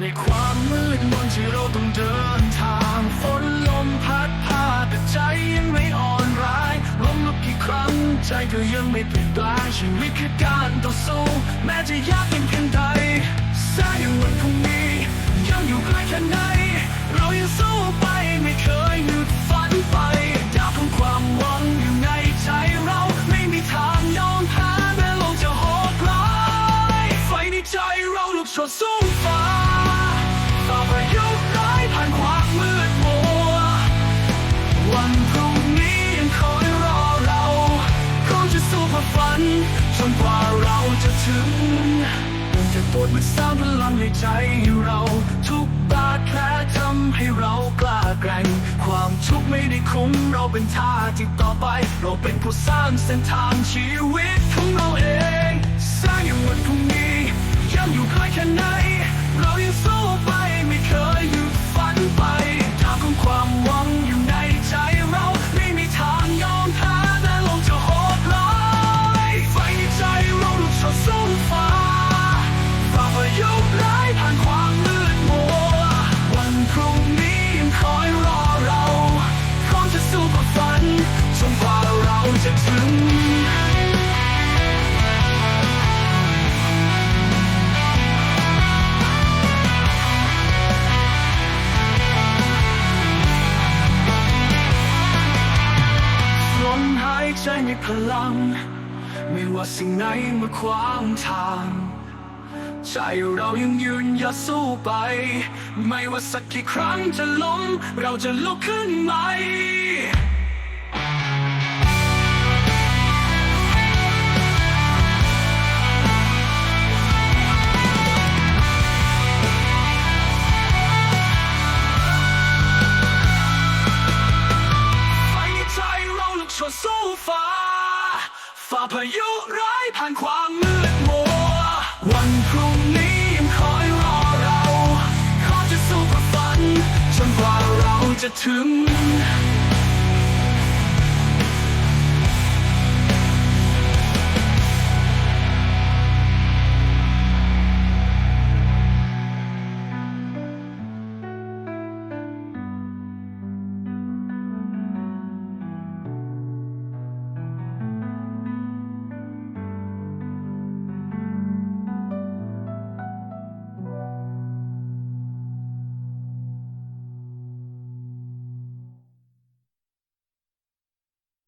ในความมืดมนที่เราต้องเดินทางฝนลมพัดพาแต่ใจยังไม่อ่อนร้ายล้มลุกกี่ครั้งใจก็ยังไม่เปลี่ยนแปลงชีวิตคือการต่อสู้แม้จะยากเพียงเพียงใดแสงยังวันพรุ่งนี้ยังอยู่ไกลแค่ไหนเรายังสู้ไปไม่เคยหยุดฝันไปดาวของความหวังอยู่ในใจเราไม่มีทางยอมแพ้แม้โลกจะโหดร้ายไฟในใจเราลุกโชนสู้ฟ้า นจนกว่าเราจะถึงมันจะปวดมันสร้างพลังในใจให้เราทุกบาดแผลทำให้เรากล้าแกร่ง ความทุกข์ไม่ได้คุ้มเราเป็นท่าที่ต่อไป เราเป็นผู้สร้างเส้นทางชีวิตของเราเอง ใจมีพลัง ไม่ว่าสิ่งไหนมาขวางทาง ใจเรายังยืนหยัดสู้ไป ไม่ว่าสักกี่ครั้งจะล้ม เราจะลุกขึ้นใหม่ ฟ้า ฝ่าพายุร้ายผ่านความมืดมัว วันพรุ่งนี้ยังคอยรอเราขอจะสู้เพื่อฝัน จนกว่าเราจะถึง